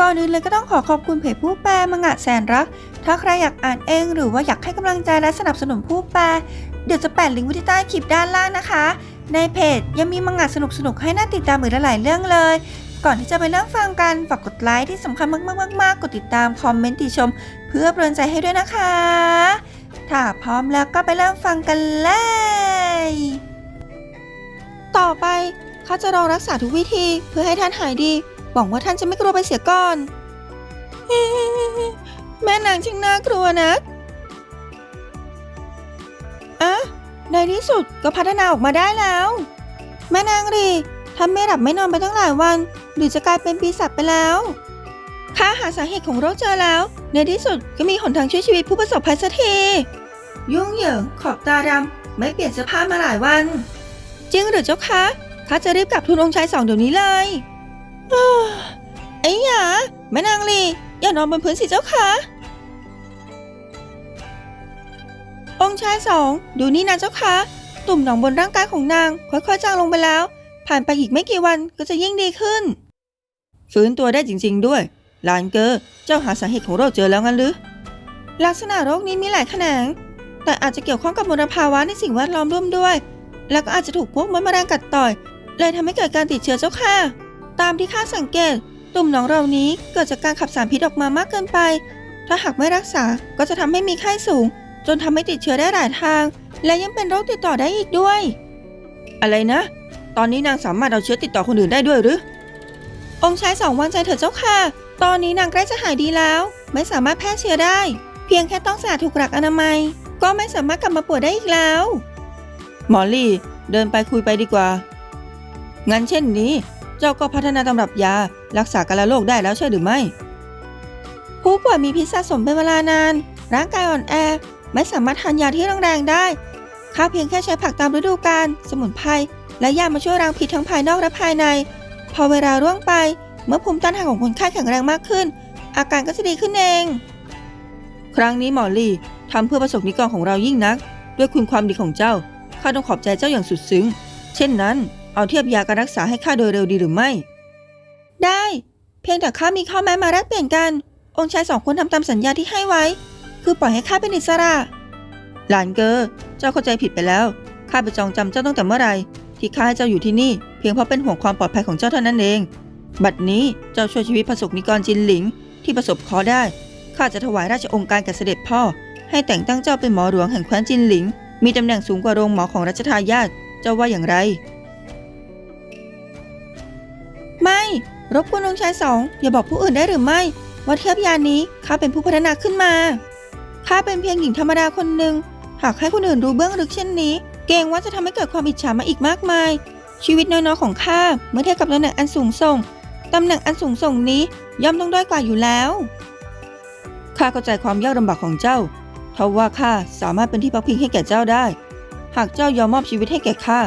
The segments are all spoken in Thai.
ก่อนอื่นเลยก็ต้องขอขอบคุณเพจผู้แปลมังงะแสนรัก ถ้าใครอยากอ่านเองหรือว่าอยากให้กำลังใจและสนับสนุนผู้แปล เดี๋ยวจะแปะลิงก์ไว้ที่ใต้คลิปด้านล่างนะคะ ในเพจยังมีมังงะสนุกๆให้น่าติดตามอีกหลายเรื่องเลย ก่อนที่จะไปเริ่มฟังกันฝากกดไลค์ที่สำคัญมากๆๆๆกดติดตามคอมเมนต์ติชม เพื่อเป็นกำลังใจให้ด้วยนะคะ ถ้าพร้อมแล้วก็ไปเริ่มฟังกันเลย ต่อไปข้าจะลองรักษาทุกวิธีเพื่อให้ท่านหายดี หวังว่าท่านจะไม่กลัวไปเสียก่อน แม่นางช่างน่ากลัวนะอะในที่สุดก็พัฒนาออกมาได้แล้ว แม่นางรีท่านไม่หลับไม่นอนไปตั้งหลายวัน หรือจะกลายเป็นปีศาจไปแล้วข้าหาสาเหตุของโรคเจอแล้ว ในที่สุดก็มีหนทางช่วยชีวิตผู้ประสบภัยสักที ยุ่งเหยิงขอบตาดำไม่เปลี่ยนเสื้อผ้ามาหลายวัน จริงหรือเจ้าคะข้าจะรีบกลับทูลองค์ชายสองเดี๋ยวนี้เลย ไอ้หยาแม่นางลีอย่านอนบนพื้นสิเจ้าคะองค์ชายสองดูนี่นะเจ้าคะตุ่มหนองบนร่างกายของนาง ค่อยๆจางลงไปแล้ว ผ่านไปอีกไม่กี่วันก็จะยิ่งดีขึ้น ฟื้นตัวได้จริง ๆ ด้วยลานเกอเจ้าหาสาเหตุของโรคเจอแล้วงั้นหรือลักษณะโรคนี้มีหลายแขนง แต่อาจจะเกี่ยวข้องกับมลภาวะในสิ่งแวดล้อมร่วมด้วย แล้วก็อาจจะถูกพวกมดแมลงกัดต่อย เลยทำให้เกิดการติดเชื้อเจ้าค่ะ ตามที่ข้าสังเกต ตุ่มหนองเหล่านี้เกิดจากการขับสารพิษออกมามากเกินไป ถ้าหากไม่รักษาก็จะทำให้มีไข้สูง จนทำให้ติดเชื้อได้หลายทาง และยังเป็นโรคติดต่อได้อีกด้วย อะไรนะ ตอนนี้นางสามารถเอาเชื้อติดต่อคนอื่นได้ด้วยหรือ องค์ชายสองวางใจเถิดเจ้าค่ะ ตอนนี้นางใกล้จะหายดีแล้ว ไม่สามารถแพร่เชื้อได้ เพียงแค่ต้องสะอาดถูกหลักอนามัย ก็ไม่สามารถกลับมาป่วยได้อีกแล้ว หมอลี่เดินไปคุยไปดีกว่า งั้นเช่นนี้ เจ้าก็พัฒนาตำรับยา รักษากาฬโรคได้แล้วใช่หรือไม่ ผู้ป่วยมีพิษสะสมเป็นเวลานาน ร่างกายอ่อนแอ ไม่สามารถทานยาที่แรงๆได้ ข้าเพียงแค่ใช้ผักตามฤดูกาล สมุนไพร และยามาช่วยล้างพิษทั้งภายนอกและภายใน พอเวลาร่วงไป เมื่อภูมิต้านทานของคนไข้แข็งแรงมากขึ้น อาการก็จะดีขึ้นเอง ครั้งนี้หมอลี่ทำเพื่อประสบนิกรของเรายิ่งนัก ด้วยคุณความดีของเจ้า ข้าต้องขอบใจเจ้าอย่างสุดซึ้ง เช่นนั้น เอาเทียบยาการรักษาให้ข้าโดยเร็วดีหรือไม่ ได้ เพียงแต่ข้ามีข้อแม้มาแลกเปลี่ยนกัน องค์ชายสองคนทำตามสัญญาที่ให้ไว้ คือปล่อยให้ข้าเป็นอิสระ หลานเกอเจ้าเข้าใจผิดไปแล้ว ข้าไปจองจำเจ้าตั้งแต่เมื่อไหร่ที่ข้าให้เจ้าอยู่ที่นี่ เพียงเพราะเป็นห่วงความปลอดภัยของเจ้าเท่านั้นเอง บัดนี้เจ้าช่วยชีวิตประสบนิกรจินหลิง ที่ประสบเคราะห์ได้ ข้าจะถวายราชองค์การแก่เสด็จพ่อ ให้แต่งตั้งเจ้าเป็นหมอหลวงแห่งแคว้นจินหลิง มีตำแหน่งสูงกว่าโรงหมอของรัชทายาท เจ้าว่าอย่างไร รบกวนองค์ชายสองอย่าบอกผู้อื่นได้หรือไม่ว่าเทียบยานี้ข้าเป็นผู้พัฒนาขึ้นมาข้าเป็นเพียงหญิงธรรมดาคนหนึ่งหากให้คนอื่นรู้เบื้องลึกเช่นนี้ เกรงว่าจะทำให้เกิดความอิจฉามาอีกมากมาย ชีวิตน้อยๆของข้าเมื่อเทียบกับตำแหน่งอันสูงส่งตำแหน่งอันสูงส่งนี้ย่อมต้องด้อยกว่าอยู่แล้วข้าเข้าใจความยากลำบากของเจ้าทว่าข้าสามารถเป็นที่พักพิงให้แก่เจ้าได้ หากเจ้ายอมมอบชีวิตให้แก่ข้า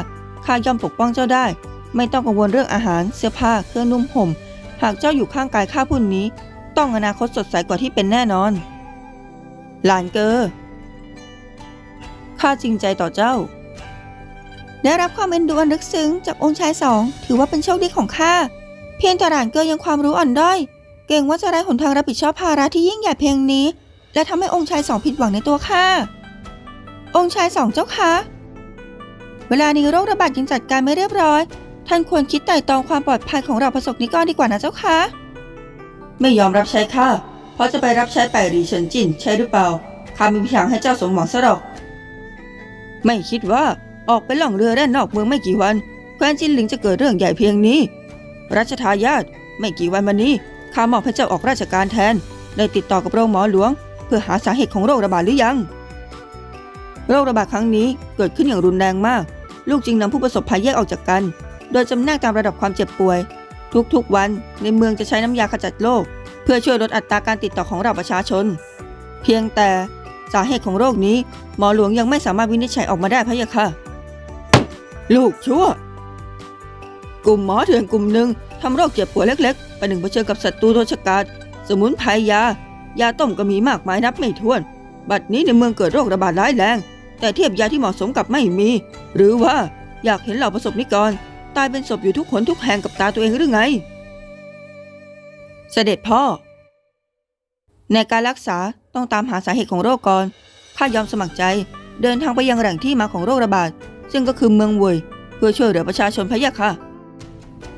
ข้าย่อมปกป้องเจ้าได้ ไม่ต้องกังวลเรื่องอาหารเสื้อผ้าเครื่องนุ่มห่ม หากเจ้าอยู่ข้างกายข้าผู้นี้ ต้องอนาคตสดใสกว่าที่เป็นแน่นอน หลานเกอข้าจริงใจต่อเจ้า ได้รับความเอ็นดูอันลึกซึ้งจากองค์ชายสอง ถือว่าเป็นโชคดีของข้า เพียงแต่หลานเกอยังความรู้อ่อนด้อย เกรงว่าจะไร้หนทางรับผิดชอบภาระที่ยิ่งใหญ่เพียงนี้ และทำให้องค์ชายสองผิดหวังในตัวข้า องค์ชายสองเจ้าคะ เวลานี้โรคระบาดยังจัดการไม่เรียบร้อย ท่านควรคิดไต่ตรองความปลอดภัยของเราประสบนิกรดีกว่านะเจ้าคะ ไม่ยอมรับใช้ข้าเพราะจะไปรับใช้ไปหรีเฉินจินใช่หรือเปล่าข้าไม่มีทางให้เจ้าสมหวังซะหรอก ไม่คิดว่าออกไปล่องเรือแล่นนอกเมืองไม่กี่วันแคว้นจินหลิงจะเกิดเรื่องใหญ่เพียงนี้ รัชทายาทไม่กี่วันมานี้ข้ามอบให้เจ้าออกราชการแทน ได้ติดต่อกับโรงหมอหลวง เพื่อหาสาเหตุของโรคระบาดหรือยัง โรคระบาดครั้งนี้เกิดขึ้นอย่างรุนแรงมาก ลูกจึงนำผู้ประสบภัยแยกออกจากกัน โดยจำแนกตามระดับความเจ็บป่วย ทุกๆวันในเมืองจะใช้น้ำยาขจัดโรคเพื่อช่วยลดอัตราการติดต่อของเราประชาชน เพียงแต่สาเหตุของโรคนี้ หมอหลวงยังไม่สามารถวินิจฉัยออกมาได้พะยะค่ะ ลูกชั่ว กลุ่มหมอเถื่อนกลุ่มหนึ่งทำโรคเจ็บป่วยเล็กๆไปหนึ่งเผชิญกับศัตรูโรชกาดสมุนไพรยา ยาต้มก็มีมากมายนับไม่ถ้วน บัดนี้ในเมืองเกิดโรคระบาดร้ายแรง แต่เทียบยาที่เหมาะสมกับไม่มี หรือว่าอยากเห็นเหล่าประสบนิกร ตายเป็นศพอยู่ทุกคนทุกแห่งกับตาตัวเองหรือไง เสด็จพ่อ ในการรักษาต้องตามหาสาเหตุของโรคก่อน ข้ายอมสมัครใจ เดินทางไปยังแหล่งที่มาของโรคระบาด ซึ่งก็คือเมืองเวยเพื่อช่วยเหลือประชาชนพะยะค่ะ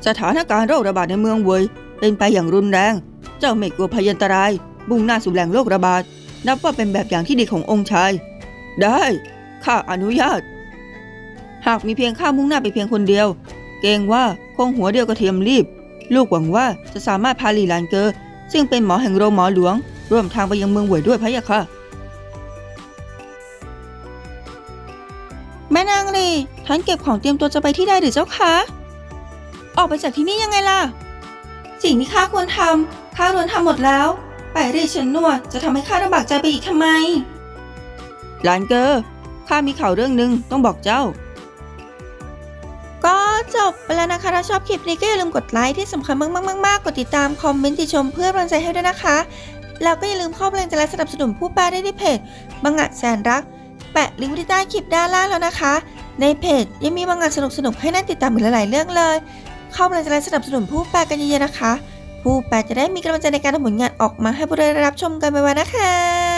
สถานการณ์โรคระบาดในเมืองเวยเป็นไปอย่างรุนแรง เจ้าไม่กลัวพยันตราย บุ่งหน้าสู่แหล่งโรคระบาด นับว่าเป็นแบบอย่างที่ดีขององค์ชาย ได้ ข้าอนุญาต หากมีเพียงข้ามุ่งหน้าไปเพียงคนเดียว เกรงว่าคงหัวเดียวกระเทียมรีบ ลูกหวังว่าจะสามารถพาลีหลานเกอ ซึ่งเป็นหมอแห่งโรงหมอหลวง ร่วมทางไปยังเมืองเวยด้วยพะยะค่ะแม่นางลีท่านเก็บของเตรียมตัวจะไปที่ใดหรือเจ้าคะ ออกไปจากที่นี่ยังไงล่ะ สิ่งที่ข้าควรทำข้าล้วนทำหมดแล้วไปเรียฉันนวดจะทำให้ข้าลำบากใจไปอีกทำไม หลานเกอข้ามีข่าวเรื่องหนึ่งต้องบอกเจ้า จบไปแล้วนะคะถ้าชอบคลิปนี้ก็อย่าลืมกดไลค์ที่สำคัญมากๆๆๆกดติดตามคอมเมนต์ติชมเพื่อกำลังใจให้ด้วยนะคะ แล้วก็อย่าลืมเข้าแรงใจและสนับสนุนผู้แปลได้ที่เพจบังงะแสนรัก แปะลิงก์ไว้ที่ใต้คลิปด้านล่างแล้วนะคะ ในเพจยังมีบางงานสนุกๆให้น่าติดตามอีกหลายๆเรื่องเลย เข้าแรงใจและสนับสนุนผู้แปลกันเยอะๆนะคะ ผู้แปลจะได้มีกำลังใจในการทำผลงานออกมาให้ผู้ได้รับชมกันไปๆนะคะ